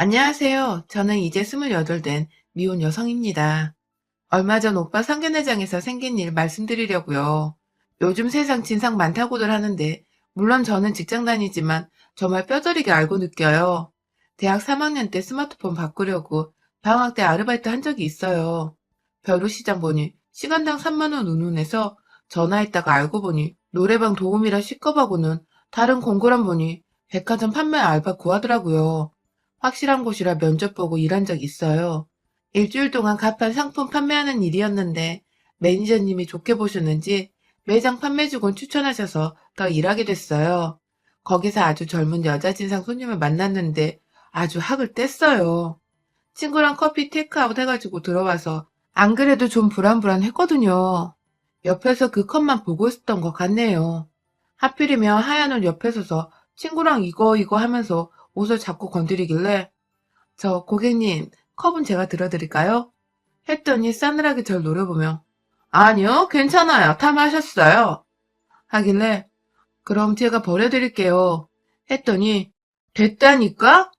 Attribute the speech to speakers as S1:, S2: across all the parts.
S1: 안녕하세요. 저는 이제 28 된 미혼 여성입니다. 얼마 전 오빠 상견례장에서 생긴 일 말씀드리려고요. 요즘 세상 진상 많다고들 하는데 물론 저는 직장 다니지만 정말 뼈저리게 알고 느껴요. 대학 3학년 때 스마트폰 바꾸려고 방학 때 아르바이트 한 적이 있어요. 벼루 시장 보니 시간당 3만원 운운해서 전화했다가 알고 보니 노래방 도우미라 시급하고는 다른 공고란 보니 백화점 판매 알바 구하더라고요. 확실한 곳이라 면접 보고 일한 적 있어요. 일주일 동안 갑판 상품 판매하는 일이었는데 매니저님이 좋게 보셨는지 매장 판매직원 추천하셔서 더 일하게 됐어요. 거기서 아주 젊은 여자 진상 손님을 만났는데 아주 학을 뗐어요. 친구랑 커피 테이크아웃 해가지고 들어와서 안 그래도 좀 불안불안했거든요. 옆에서 그 컵만 보고 있었던 것 같네요. 하필이면 하얀 옷 옆에 서서 친구랑 이거 이거 하면서 옷을 자꾸 건드리길래 저 고객님 컵은 제가 들어드릴까요? 했더니 싸늘하게 절 노려보며 아니요 괜찮아요 다 마셨어요 하길래 그럼 제가 버려드릴게요 했더니 됐다니까?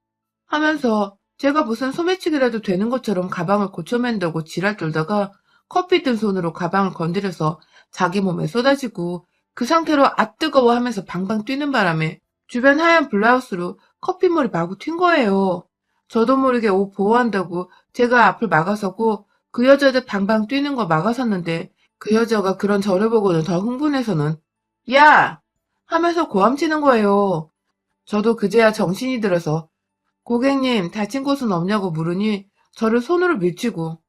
S1: 하면서 제가 무슨 소매치기라도 되는 것처럼 가방을 고쳐맨다고 지랄 떨다가 커피 든 손으로 가방을 건드려서 자기 몸에 쏟아지고 그 상태로 아 뜨거워 하면서 방방 뛰는 바람에 주변 하얀 블라우스로 커피물이 마구 튄 거예요. 저도 모르게 옷 보호한다고 제가 앞을 막아서고 그 여자들 방방 뛰는 거 막아섰는데 그 여자가 그런 저를 보고는 더 흥분해서는 야! 하면서 고함치는 거예요. 저도 그제야 정신이 들어서 고객님 다친 곳은 없냐고 물으니 저를 손으로 밀치고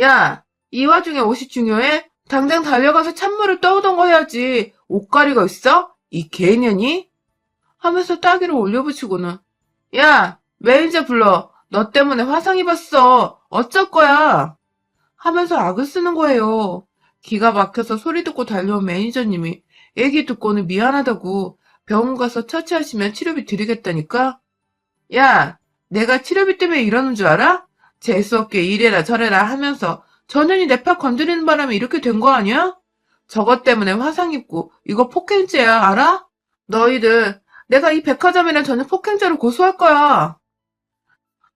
S1: 야! 이 와중에 옷이 중요해? 당장 달려가서 찬물을 떠오던 거 해야지. 옷가리가 있어? 이 개년이? 하면서 따귀를 올려붙이고는 야 매니저 불러 너 때문에 화상 입었어 어쩔 거야 하면서 악을 쓰는 거예요 기가 막혀서 소리 듣고 달려온 매니저님이 얘기 듣고는 미안하다고 병원 가서 처치하시면 치료비 드리겠다니까 야 내가 치료비 때문에 이러는 줄 알아? 재수없게 이래라 저래라 하면서 전현이 내 팔 건드리는 바람에 이렇게 된 거 아니야? 저것 때문에 화상 입고 이거 폭행죄야 알아? 너희들 내가 이 백화점이랑 저녁 폭행죄로 고소할 거야.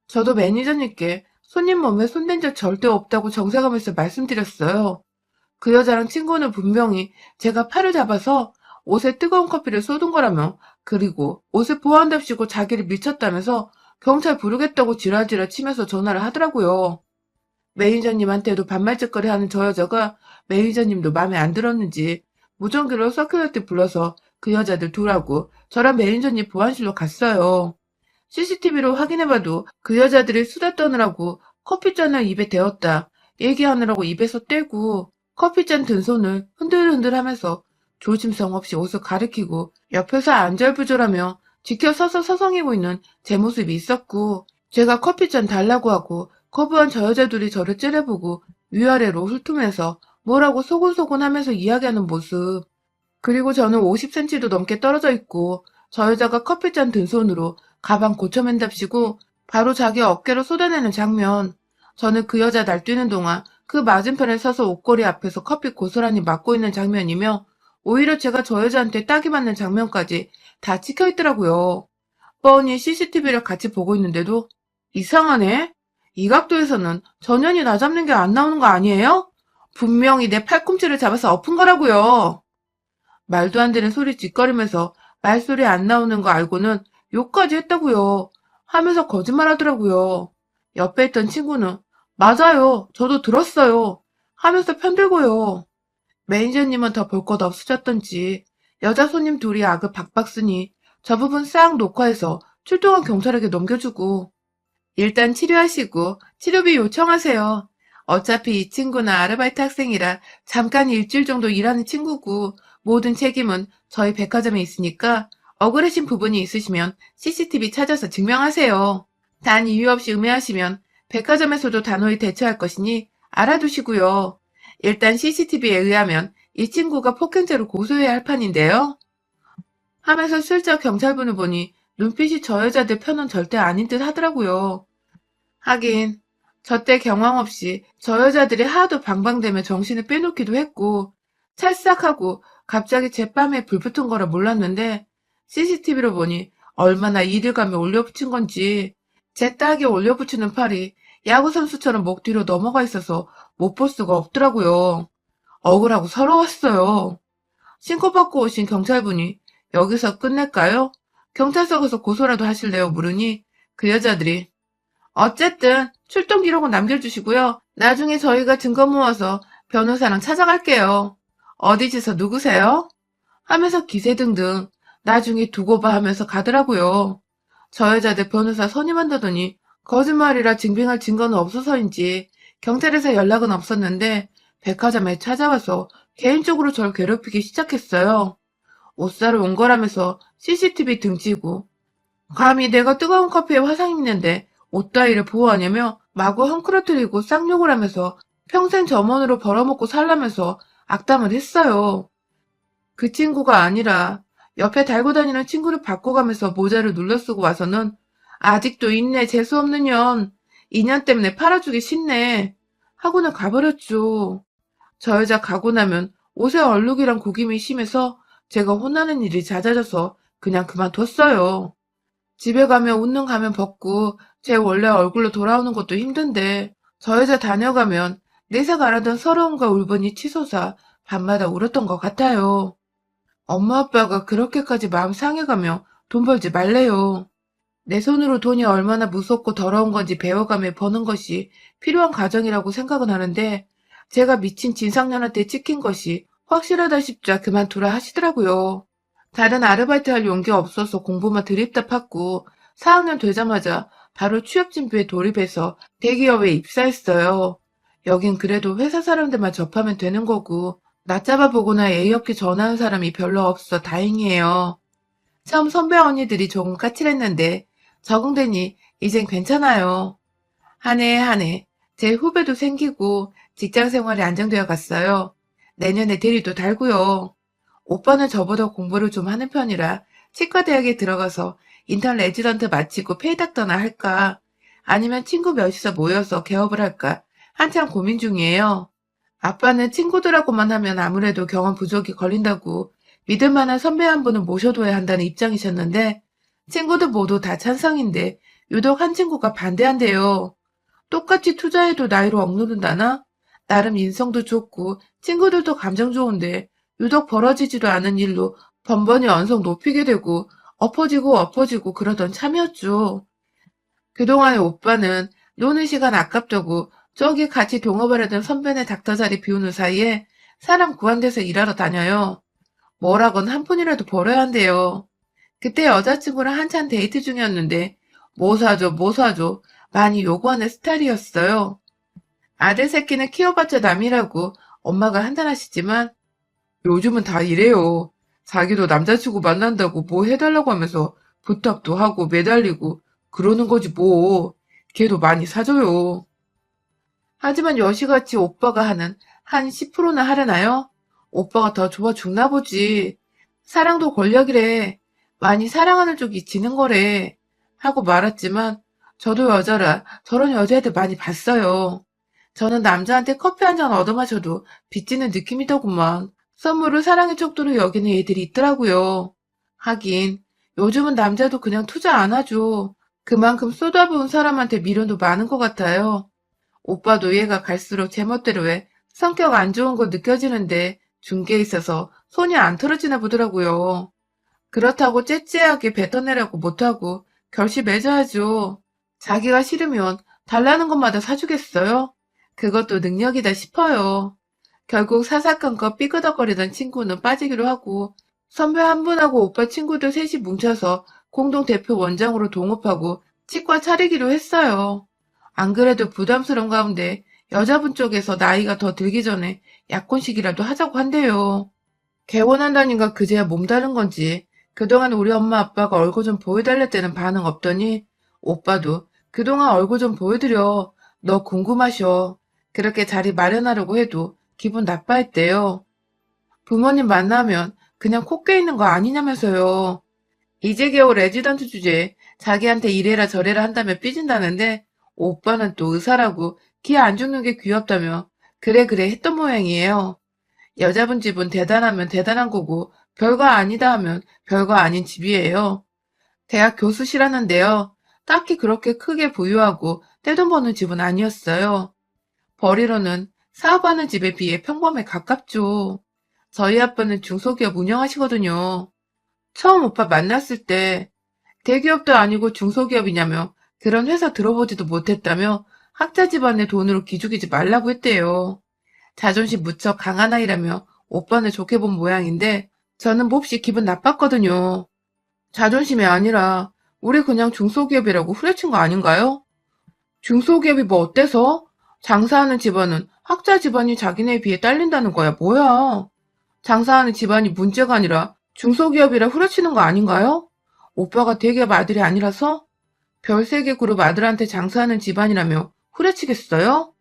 S1: 저도 매니저님께 손님 몸에 손댄 적 절대 없다고 정색하면서 말씀드렸어요. 그 여자랑 친구는 분명히 제가 팔을 잡아서 옷에 뜨거운 커피를 쏟은 거라며 그리고 옷을 보호한답시고 자기를 미쳤다면서 경찰 부르겠다고 지랄지랄 치면서 전화를 하더라고요. 매니저님한테도 반말짓거리 하는 저 여자가 매니저님도 마음에 안 들었는지 무전기로 서큘러티 불러서 그 여자들 둘하고 저랑 매니저님 보안실로 갔어요. CCTV로 확인해봐도 그 여자들이 수다 떠느라고 커피잔을 입에 대었다. 얘기하느라고 입에서 떼고 커피잔 든 손을 흔들흔들 하면서 조심성 없이 옷을 가리키고 옆에서 안절부절하며 지켜서서 서성이고 있는 제 모습이 있었고 제가 커피잔 달라고 하고 거부한 저 여자들이 저를 째려보고 위아래로 훑으면서 뭐라고 소곤소곤 하면서 이야기하는 모습 그리고 저는 50cm도 넘게 떨어져 있고 저 여자가 커피잔 든 손으로 가방 고쳐맨답시고 바로 자기 어깨로 쏟아내는 장면. 저는 그 여자 날뛰는 동안 그 맞은편에 서서 옷걸이 앞에서 커피 고스란히 맞고 있는 장면이며 오히려 제가 저 여자한테 딱이 맞는 장면까지 다 찍혀 있더라고요. 뻔히 CCTV를 같이 보고 있는데도 이상하네. 이 각도에서는 전현이 나 잡는 게 안 나오는 거 아니에요? 분명히 내 팔꿈치를 잡아서 엎은 거라고요. 말도 안 되는 소리 짓거리면서 말소리 안 나오는 거 알고는 욕까지 했다고요. 하면서 거짓말 하더라고요. 옆에 있던 친구는 맞아요. 저도 들었어요. 하면서 편들고요. 매니저님은 더 볼 것 없으셨던지 여자 손님 둘이 악을 박박 쓰니 저 부분 싹 녹화해서 출동한 경찰에게 넘겨주고 일단 치료하시고 치료비 요청하세요. 어차피 이 친구는 아르바이트 학생이라 잠깐 일주일 정도 일하는 친구고 모든 책임은 저희 백화점에 있으니까 억울하신 부분이 있으시면 CCTV 찾아서 증명하세요. 단 이유 없이 음해하시면 백화점에서도 단호히 대처할 것이니 알아두시고요. 일단 CCTV에 의하면 이 친구가 폭행죄로 고소해야 할 판인데요. 하면서 슬쩍 경찰분을 보니 눈빛이 저 여자들 편은 절대 아닌 듯 하더라고요. 하긴 저때 경황 없이 저 여자들이 하도 방방대며 정신을 빼놓기도 했고 찰싹하고 갑자기 제 뺨에 불 붙은 거라 몰랐는데 CCTV로 보니 얼마나 이질감에 올려붙인 건지 제 딱에 올려붙이는 팔이 야구 선수처럼 목 뒤로 넘어가 있어서 못 볼 수가 없더라고요. 억울하고 서러웠어요. 신고받고 오신 경찰분이 여기서 끝낼까요? 경찰서 가서 고소라도 하실래요? 물으니 그 여자들이 어쨌든 출동 기록은 남겨주시고요. 나중에 저희가 증거 모아서 변호사랑 찾아갈게요. 어디 집서 누구세요? 하면서 기세 등등 나중에 두고 봐 하면서 가더라고요. 저 여자들 변호사 선임한다더니 거짓말이라 증빙할 증거는 없어서인지 경찰에서 연락은 없었는데 백화점에 찾아와서 개인적으로 절 괴롭히기 시작했어요. 옷 사러 온 거라면서 CCTV 등지고 감히 내가 뜨거운 커피에 화상 입는데 옷 따위를 보호하냐며 마구 헝클어뜨리고 쌍욕을 하면서 평생 점원으로 벌어먹고 살라면서 악담을 했어요. 그 친구가 아니라 옆에 달고 다니는 친구를 바꿔가면서 모자를 눌러 쓰고 와서는 아직도 있네 재수없는 년. 인연 때문에 팔아주기 싫네. 하고는 가버렸죠. 저 여자 가고 나면 옷에 얼룩이랑 구김이 심해서 제가 혼나는 일이 잦아져서 그냥 그만뒀어요. 집에 가면 웃는 가면 벗고 제 원래 얼굴로 돌아오는 것도 힘든데 저 여자 다녀가면 내색 알아던 서러움과 울분이 치솟아 밤마다 울었던 것 같아요. 엄마 아빠가 그렇게까지 마음 상해가며 돈 벌지 말래요. 내 손으로 돈이 얼마나 무섭고 더러운 건지 배워가며 버는 것이 필요한 가정이라고 생각은 하는데 제가 미친 진상년한테 찍힌 것이 확실하다 싶자 그만두라 하시더라고요. 다른 아르바이트 할 용기가 없어서 공부만 팠고 4학년 되자마자 바로 취업 준비에 돌입해서 대기업에 입사했어요. 여긴 그래도 회사 사람들만 접하면 되는 거고 나 잡아 보거나 예의 없게 전화한 사람이 별로 없어 다행이에요. 처음 선배 언니들이 조금 까칠했는데 적응되니 이젠 괜찮아요. 한 해 한 해 제 후배도 생기고 직장 생활이 안정되어 갔어요. 내년에 대리도 달고요. 오빠는 저보다 공부를 좀 하는 편이라 치과대학에 들어가서 인턴 레지던트 마치고 페이닥터나 할까 아니면 친구 몇이서 모여서 개업을 할까 한참 고민 중이에요. 아빠는 친구들하고만 하면 아무래도 경험 부족이 걸린다고 믿을 만한 선배 한 분은 모셔둬야 한다는 입장이셨는데 친구들 모두 다 찬성인데 유독 한 친구가 반대한대요. 똑같이 투자해도 나이로 억누른다나? 나름 인성도 좋고 친구들도 감정 좋은데 유독 벌어지지도 않은 일로 번번이 언성 높이게 되고 엎어지고 엎어지고 그러던 참이었죠. 그동안에 오빠는 노는 시간 아깝다고 저기 같이 동업을 하던 선배네 닥터 자리 비우는 사이에 사람 구한 데서 일하러 다녀요. 뭐라건 한 푼이라도 벌어야 한대요. 그때 여자친구랑 한참 데이트 중이었는데 뭐 사줘 뭐 사줘 많이 요구하는 스타일이었어요. 아들 새끼는 키워봤자 남이라고 엄마가 한탄하시지만 요즘은 다 이래요. 자기도 남자친구 만난다고 뭐 해달라고 하면서 부탁도 하고 매달리고 그러는 거지 뭐. 걔도 많이 사줘요. 하지만 여시같이 오빠가 하는 한 10%나 하려나요? 오빠가 더 좋아 죽나 보지. 사랑도 권력이래. 많이 사랑하는 쪽이 지는 거래. 하고 말았지만 저도 여자라 저런 여자애들 많이 봤어요. 저는 남자한테 커피 한 잔 얻어마셔도 빚지는 느낌이더구만. 선물을 사랑의 척도로 여기는 애들이 있더라고요. 하긴 요즘은 남자도 그냥 투자 안 하죠. 그만큼 쏟아부은 사람한테 미련도 많은 것 같아요. 오빠도 얘가 갈수록 제멋대로 왜 성격 안 좋은 거 느껴지는데 중개에 있어서 손이 안 털어지나 보더라고요. 그렇다고 째째하게 뱉어내라고 못하고 결시 맺어야죠. 자기가 싫으면 달라는 것마다 사주겠어요? 그것도 능력이다 싶어요. 결국 사사건건 삐그덕거리던 친구는 빠지기로 하고 선배 한 분하고 오빠 친구들 셋이 뭉쳐서 공동 대표 원장으로 동업하고 치과 차리기로 했어요. 안 그래도 부담스러운 가운데 여자분 쪽에서 나이가 더 들기 전에 약혼식이라도 하자고 한대요. 개원한다니까 그제야 몸다른 건지 그동안 우리 엄마 아빠가 얼굴 좀 보여달랬다는 반응 없더니 오빠도 그동안 얼굴 좀 보여드려. 너 궁금하셔. 그렇게 자리 마련하려고 해도 기분 나빠했대요. 부모님 만나면 그냥 콧게 있는 거 아니냐면서요. 이제 겨우 레지던트 주제에 자기한테 이래라 저래라 한다며 삐진다는데 오빠는 또 의사라고 기 안 죽는 게 귀엽다며 그래 그래 했던 모양이에요. 여자분 집은 대단하면 대단한 거고 별거 아니다 하면 별거 아닌 집이에요. 대학 교수시라는데요. 딱히 그렇게 크게 부유하고 떼돈 버는 집은 아니었어요. 벌이로는 사업하는 집에 비해 평범에 가깝죠. 저희 아빠는 중소기업 운영하시거든요. 처음 오빠 만났을 때 대기업도 아니고 중소기업이냐며 그런 회사 들어보지도 못했다며 학자 집안의 돈으로 기죽이지 말라고 했대요. 자존심 무척 강한 아이라며 오빠는 좋게 본 모양인데 저는 몹시 기분 나빴거든요. 자존심이 아니라 우리 그냥 중소기업이라고 후려친 거 아닌가요? 중소기업이 뭐 어때서? 장사하는 집안은 학자 집안이 자기네에 비해 딸린다는 거야. 뭐야? 장사하는 집안이 문제가 아니라 중소기업이라 후려치는 거 아닌가요? 오빠가 대기업 아들이 아니라서? 별세개 그룹 아들한테 장사하는 집안이라며 후려치겠어요?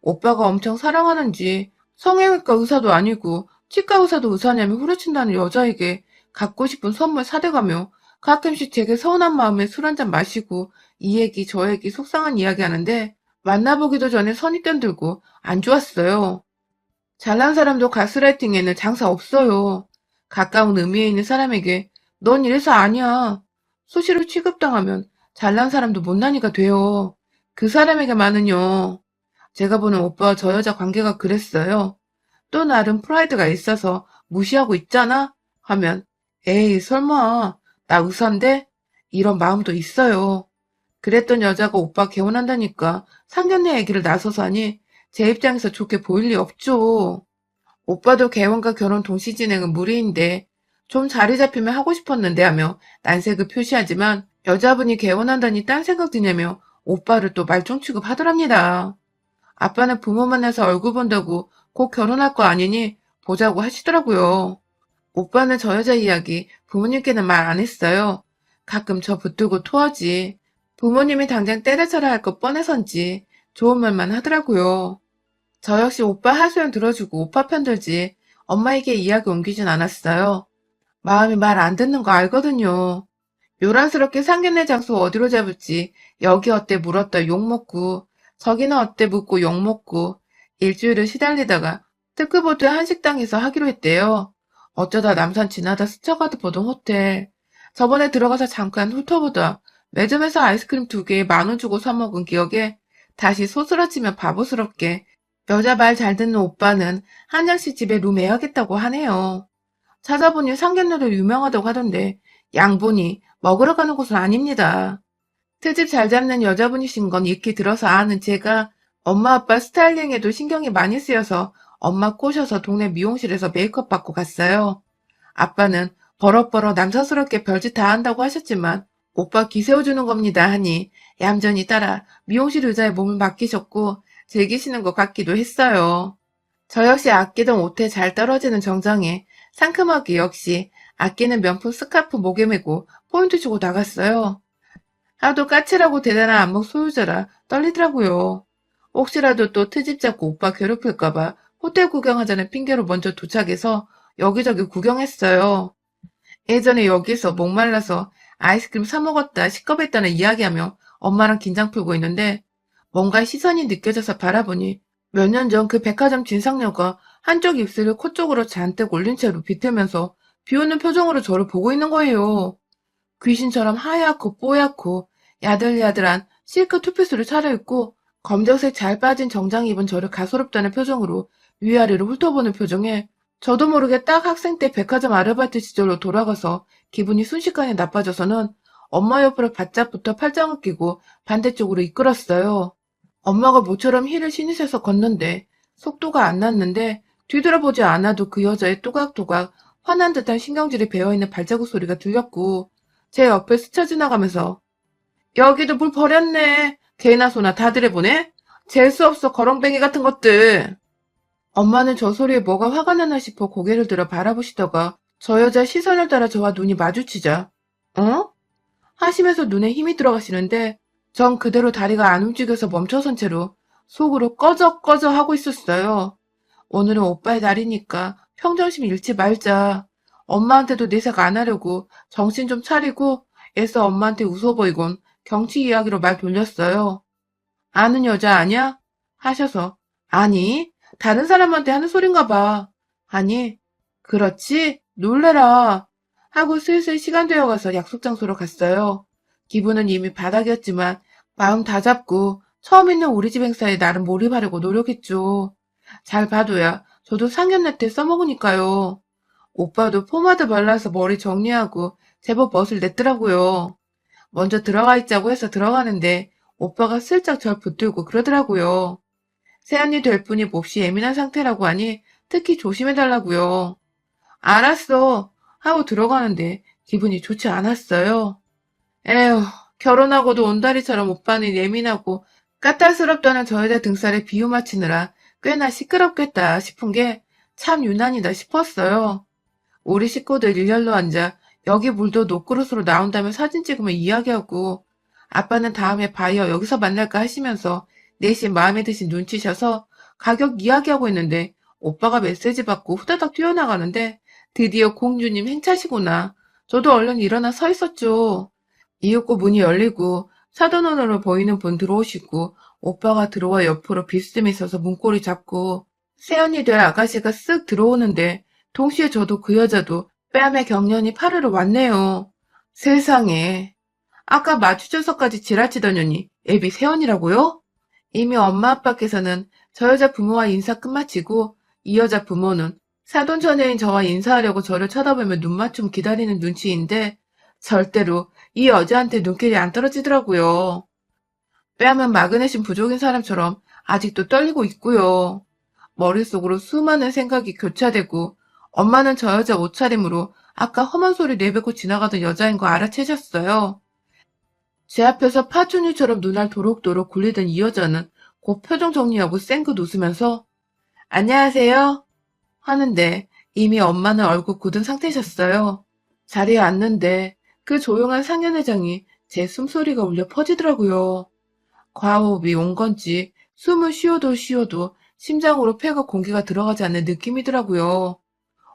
S1: 오빠가 엄청 사랑하는지 성형외과 의사도 아니고 치과 의사도 의사냐며 후려친다는 여자에게 갖고 싶은 선물 사대가며 가끔씩 제게 서운한 마음에 술 한잔 마시고 이 얘기 저 얘기 속상한 이야기 하는데 만나보기도 전에 선입견 들고 안 좋았어요. 잘난 사람도 가스라이팅에는 장사 없어요. 가까운 의미에 있는 사람에게 넌 이래서 아니야. 수시로 취급당하면 잘난 사람도 못난이가 돼요. 그 사람에게만은요. 제가 보는 오빠와 저 여자 관계가 그랬어요. 또 나름 프라이드가 있어서 무시하고 있잖아? 하면 에이 설마 나 의사인데? 이런 마음도 있어요. 그랬던 여자가 오빠 개혼한다니까 상견례 얘기를 나서서 하니 제 입장에서 좋게 보일 리 없죠. 오빠도 개혼과 결혼 동시 진행은 무리인데 좀 자리 잡히면 하고 싶었는데 하며 난색을 표시하지만 여자분이 개혼한다니 딴 생각 드냐며 오빠를 또 말종 취급하더랍니다. 아빠는 부모 만나서 얼굴 본다고 곧 결혼할 거 아니니 보자고 하시더라고요. 오빠는 저 여자 이야기 부모님께는 말 안 했어요. 가끔 저 붙들고 토하지. 부모님이 당장 때려쳐라 할 것 뻔해선지 좋은 말만 하더라고요. 저 역시 오빠 하소연 들어주고 오빠 편들지 엄마에게 이야기 옮기진 않았어요. 마음이 말 안 듣는 거 알거든요. 요란스럽게 상견례 장소 어디로 잡을지 여기 어때 물었다 욕먹고 저기는 어때 묻고 욕먹고 일주일을 시달리다가 특급호텔 한식당에서 하기로 했대요. 어쩌다 남산 지나다 스쳐가도 보던 호텔. 저번에 들어가서 잠깐 훑어보다 매점에서 아이스크림 두 개에 만 원 주고 사 먹은 기억에 다시 소스라치면 바보스럽게 여자 말 잘 듣는 오빠는 한양씨 집에 룸 해야겠다고 하네요. 찾아보니 상견례로 유명하다고 하던데 양보니 먹으러 가는 곳은 아닙니다. 트집 잘 잡는 여자분이신 건 익히 들어서 아는 제가 엄마 아빠 스타일링에도 신경이 많이 쓰여서 엄마 꼬셔서 동네 미용실에서 메이크업 받고 갔어요. 아빠는 버럭버럭 남사스럽게 별짓 다 한다고 하셨지만 오빠 기세워주는 겁니다 하니 얌전히 따라 미용실 의자에 몸을 맡기셨고 즐기시는 것 같기도 했어요. 저 역시 아끼던 옷에 잘 떨어지는 정장에 상큼하게 역시 아끼는 명품 스카프 목에 메고 포인트 주고 나갔어요. 하도 까칠하고 대단한 안목 소유자라 떨리더라고요. 혹시라도 또 트집 잡고 오빠 괴롭힐까봐 호텔 구경하자는 핑계로 먼저 도착해서 여기저기 구경했어요. 예전에 여기서 목말라서 아이스크림 사 먹었다 시겁했다는 이야기하며 엄마랑 긴장 풀고 있는데 뭔가 시선이 느껴져서 바라보니 몇 년 전 그 백화점 진상녀가 한쪽 입술을 코 쪽으로 잔뜩 올린 채로 비틀면서 비웃는 표정으로 저를 보고 있는 거예요. 귀신처럼 하얗고 뽀얗고 야들야들한 실크 투피스를 차려입고 검정색 잘 빠진 정장 입은 저를 가소롭다는 표정으로 위아래로 훑어보는 표정에 저도 모르게 딱 학생 때 백화점 아르바이트 시절로 돌아가서 기분이 순식간에 나빠져서는 엄마 옆으로 바짝 붙어 팔짱을 끼고 반대쪽으로 이끌었어요. 엄마가 모처럼 힐을 신으셔서 걷는데 속도가 안 났는데 뒤돌아보지 않아도 그 여자의 또각또각 화난 듯한 신경질이 배어있는 발자국 소리가 들렸고 제 옆에 스쳐 지나가면서 여기도 물 버렸네. 개나 소나 다들 해보네. 잴수 없어 거렁뱅이 같은 것들. 엄마는 저 소리에 뭐가 화가 나나 싶어 고개를 들어 바라보시다가 저 여자 시선을 따라 저와 눈이 마주치자 어? 하시면서 눈에 힘이 들어가시는데 전 그대로 다리가 안 움직여서 멈춰선 채로 속으로 꺼져 꺼져 하고 있었어요. 오늘은 오빠의 날이니까 평정심 잃지 말자. 엄마한테도 내색 안 하려고 정신 좀 차리고 애써 엄마한테 웃어 보이곤 경치 이야기로 말 돌렸어요. 아는 여자 아냐? 하셔서 아니 다른 사람한테 하는 소린가 봐. 아니 그렇지 놀래라 하고 슬슬 시간 되어가서 약속 장소로 갔어요. 기분은 이미 바닥이었지만 마음 다 잡고 처음 있는 우리 집 행사에 나름 몰입하려고 노력했죠. 잘 봐도야 저도 상견례 때 써먹으니까요. 오빠도 포마드 발라서 머리 정리하고 제법 멋을 냈더라고요. 먼저 들어가 있자고 해서 들어가는데 오빠가 슬쩍 절 붙들고 그러더라고요. 새언니 될 분이 몹시 예민한 상태라고 하니 특히 조심해달라고요. 알았어 하고 들어가는데 기분이 좋지 않았어요. 에휴 결혼하고도 온다리처럼 오빠는 예민하고 까탈스럽다는 저 여자 등살에 비유 맞히느라 꽤나 시끄럽겠다 싶은 게 참 유난이다 싶었어요. 우리 식구들 일렬로 앉아 여기 물도 녹그릇으로 나온 다면 사진 찍으면 이야기하고 아빠는 다음에 바이어 여기서 만날까 하시면서 내심 마음에 드신 눈치셔서 가격 이야기하고 있는데 오빠가 메시지 받고 후다닥 뛰어나가는데 드디어 공주님 행차시구나. 저도 얼른 일어나 서 있었죠. 이윽고 문이 열리고 사돈원으로 보이는 분 들어오시고 오빠가 들어와 옆으로 비스듬히 서서 문고리 잡고 새언니 될 아가씨가 쓱 들어오는데 동시에 저도 그 여자도 뺨에 경련이 파르르 왔네요. 세상에. 아까 마주쳐서까지 지랄치더니 애비 새언니라고요? 이미 엄마 아빠께서는 저 여자 부모와 인사 끝마치고 이 여자 부모는 사돈 처녀인 저와 인사하려고 저를 쳐다보며 눈맞춤 기다리는 눈치인데 절대로 이 여자한테 눈길이 안 떨어지더라고요. 뺨은 마그네슘 부족인 사람처럼 아직도 떨리고 있고요. 머릿속으로 수많은 생각이 교차되고 엄마는 저 여자 옷차림으로 아까 험한 소리 내뱉고 지나가던 여자인 거 알아채셨어요. 제 앞에서 파충류처럼 눈알 도록도록 굴리던 이 여자는 곧 표정 정리하고 쌩긋 웃으면서 안녕하세요 하는데 이미 엄마는 얼굴 굳은 상태셨어요. 자리에 앉는데 그 조용한 상현회장이 제 숨소리가 울려 퍼지더라고요. 과호흡이 온 건지 숨을 쉬어도 쉬어도 심장으로 폐가 공기가 들어가지 않는 느낌이더라고요.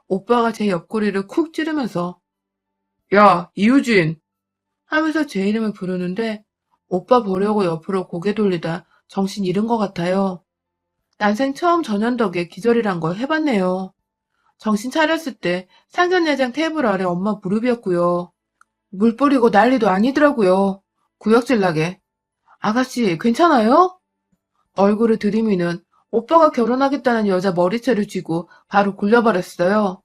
S1: 오빠가 제 옆구리를 쿡 찌르면서 야, 이유진! 하면서 제 이름을 부르는데 오빠 보려고 옆으로 고개 돌리다 정신 잃은 것 같아요. 난생 처음 전현덕에 기절이란 걸 해봤네요. 정신 차렸을 때 상견례장 테이블 아래 엄마 무릎이었고요. 물 뿌리고 난리도 아니더라고요. 구역질 나게. 아가씨, 괜찮아요? 얼굴을 들이미는 오빠가 결혼하겠다는 여자 머리채를 쥐고 바로 굴려버렸어요.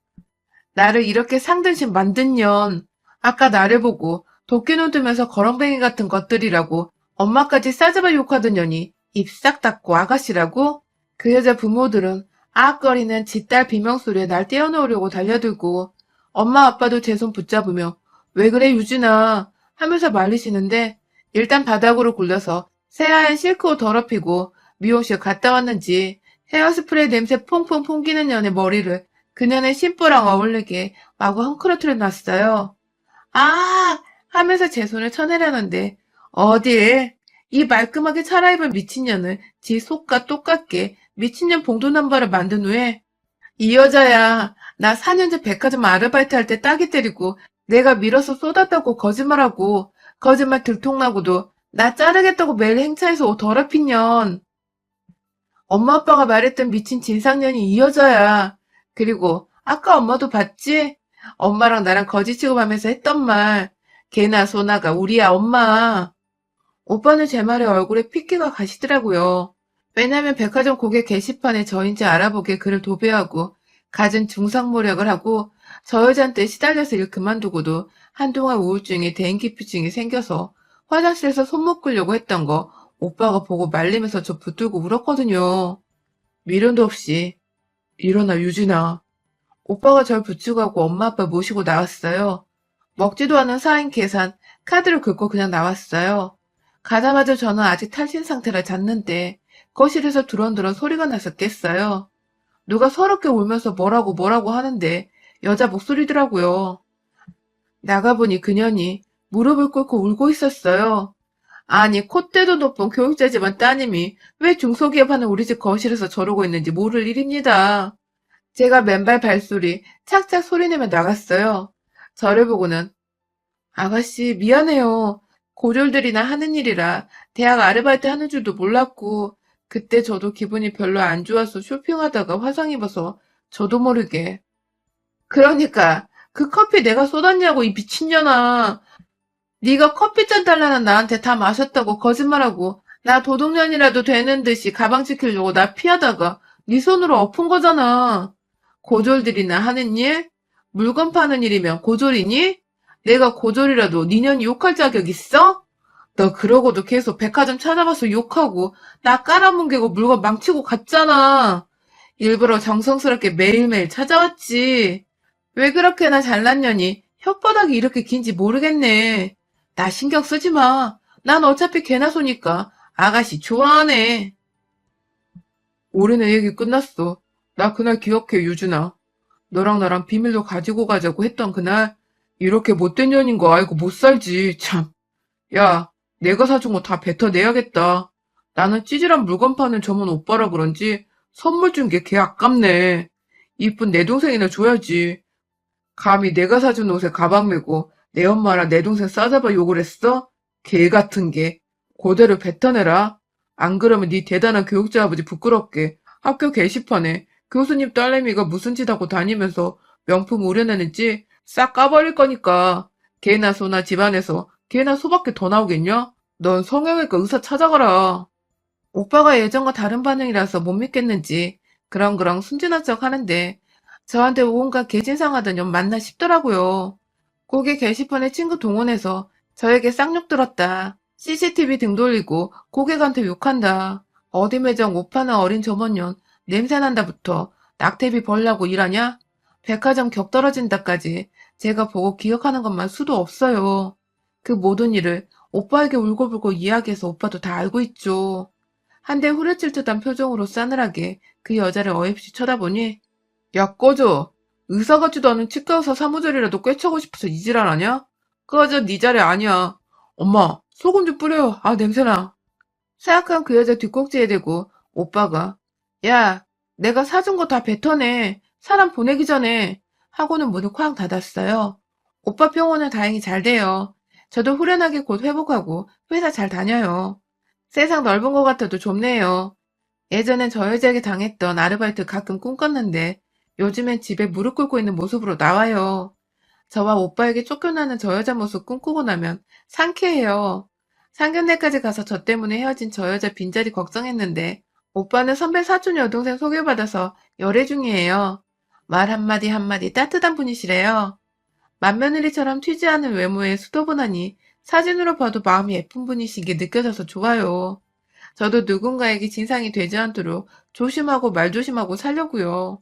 S1: 나를 이렇게 상등심 만든 년. 아까 나를 보고 도끼눈 뜨면서 거렁뱅이 같은 것들이라고 엄마까지 싸잡아 욕하던 년이 입 싹 닫고 아가씨라고? 그 여자 부모들은 아악거리는 지딸 비명소리에 날 떼어놓으려고 달려들고 엄마 아빠도 제 손 붙잡으며 왜 그래 유진아 하면서 말리시는데 일단 바닥으로 굴려서 새하얀 실크옷 더럽히고 미용실 갔다 왔는지 헤어스프레이 냄새 퐁퐁 풍기는 년의 머리를 그년의 심부랑 어울리게 마구 헝클어뜨려 놨어요. 아! 하면서 제 손을 쳐내려는데 어딜? 이 말끔하게 차려입은 미친년을 지 속과 똑같게 미친년 봉도남발을 만든 후에 이 여자야 나 4년 전 백화점 아르바이트 할 때 따기 때리고 내가 밀어서 쏟았다고 거짓말하고 거짓말 들통나고도 나 자르겠다고 매일 행차해서 옷 더럽힌 년 엄마 아빠가 말했던 미친 진상년이 이 여자야 그리고 아까 엄마도 봤지? 엄마랑 나랑 거짓 취급하면서 했던 말 걔나 소나가 우리야 엄마 오빠는 제 말에 얼굴에 핏기가 가시더라고요. 왜냐면 백화점 고객 게시판에 저인지 알아보게 그를 도배하고 갖은 중상모략을 하고 저 여자한테 시달려서 일 그만두고도 한동안 우울증이 대인기피증이 생겨서 화장실에서 손 묶으려고 했던 거 오빠가 보고 말리면서 저 붙들고 울었거든요. 미련도 없이 일어나 유진아. 오빠가 절 붙이고 하고 엄마 아빠 모시고 나왔어요. 먹지도 않은 사인 계산 카드를 긁고 그냥 나왔어요. 가자마자 저는 아직 탈신 상태라 잤는데 거실에서 두런두런 소리가 나서 깼어요. 누가 서럽게 울면서 뭐라고 뭐라고 하는데 여자 목소리더라고요. 나가보니 그년이 무릎을 꿇고 울고 있었어요. 아니 콧대도 높은 교육자 집안 따님이 왜 중소기업하는 우리 집 거실에서 저러고 있는지 모를 일입니다. 제가 맨발 발소리 착착 소리내며 나갔어요. 저를 보고는 아가씨 미안해요. 고졸들이나 하는 일이라 대학 아르바이트 하는 줄도 몰랐고 그때 저도 기분이 별로 안 좋아서 쇼핑하다가 화상 입어서 저도 모르게 그러니까 그 커피 내가 쏟았냐고 이 미친년아 네가 커피잔 달라는 나한테 다 마셨다고 거짓말하고 나 도둑년이라도 되는 듯이 가방 지키려고 나 피하다가 네 손으로 엎은 거잖아. 고졸들이나 하는 일? 물건 파는 일이면 고졸이니? 내가 고졸이라도 니년이 욕할 자격 있어? 너 그러고도 계속 백화점 찾아가서 욕하고 나 깔아뭉개고 물건 망치고 갔잖아. 일부러 정성스럽게 매일매일 찾아왔지. 왜 그렇게나 잘났냐니 혓바닥이 이렇게 긴지 모르겠네. 나 신경 쓰지 마. 난 어차피 개나 소니까 아가씨 좋아하네. 올해는 얘기 끝났어. 나 그날 기억해, 유준아. 너랑 나랑 비밀로 가지고 가자고 했던 그날 이렇게 못된 년인 거 알고 못 살지, 참. 야, 내가 사준 거 다 뱉어내야겠다. 나는 찌질한 물건 파는 전문 오빠라 그런지 선물 준 게 개 아깝네. 이쁜 내 동생이나 줘야지. 감히 내가 사준 옷에 가방 메고 내 엄마랑 내 동생 싸잡아 욕을 했어? 개 같은 게. 그대로 뱉어내라. 안 그러면 네 대단한 교육자 아버지 부끄럽게 학교 게시판에 교수님 딸내미가 무슨 짓 하고 다니면서 명품 우려내는지 싹 까버릴 거니까. 개나 소나 집안에서 개나 소밖에 더 나오겠냐? 넌 성형외과 의사 찾아가라. 오빠가 예전과 다른 반응이라서 못 믿겠는지 그렁그렁 순진한 척 하는데 저한테 온갖 개진상하던 년 맞나 싶더라고요. 고개 게시판에 친구 동원해서 저에게 쌍욕 들었다. CCTV 등 돌리고 고객한테 욕한다. 어디 매장 옷 파는 어린 저번년 냄새난다부터 낙태비 벌라고 일하냐? 백화점 격 떨어진다까지 제가 보고 기억하는 것만 수도 없어요. 그 모든 일을 오빠에게 울고불고 이야기해서 오빠도 다 알고 있죠. 한데 후려칠 듯한 표정으로 싸늘하게 그 여자를 어이없이 쳐다보니 야 꺼져. 의사 같지도 않은 치과 의사 사무절이라도 꿰차고 싶어서 이 지랄 하냐? 꺼져 네 자리 아니야. 엄마 소금 좀 뿌려. 아 냄새나. 사약한 그 여자 뒷꼭지에 대고 오빠가 야 내가 사준 거 다 뱉어내. 사람 보내기 전에 하고는 문을 쾅 닫았어요. 오빠 병원은 다행히 잘 돼요. 저도 후련하게 곧 회복하고 회사 잘 다녀요. 세상 넓은 것 같아도 좁네요. 예전엔 저 여자에게 당했던 아르바이트 가끔 꿈꿨는데 요즘엔 집에 무릎 꿇고 있는 모습으로 나와요. 저와 오빠에게 쫓겨나는 저 여자 모습 꿈꾸고 나면 상쾌해요. 상견례까지 가서 저 때문에 헤어진 저 여자 빈자리 걱정했는데 오빠는 선배 사촌 여동생 소개받아서 열애 중이에요. 말 한마디 한마디 따뜻한 분이시래요. 맏며느리처럼 튀지 않은 외모에 수도분하니 사진으로 봐도 마음이 예쁜 분이신 게 느껴져서 좋아요. 저도 누군가에게 진상이 되지 않도록 조심하고 말조심하고 살려고요.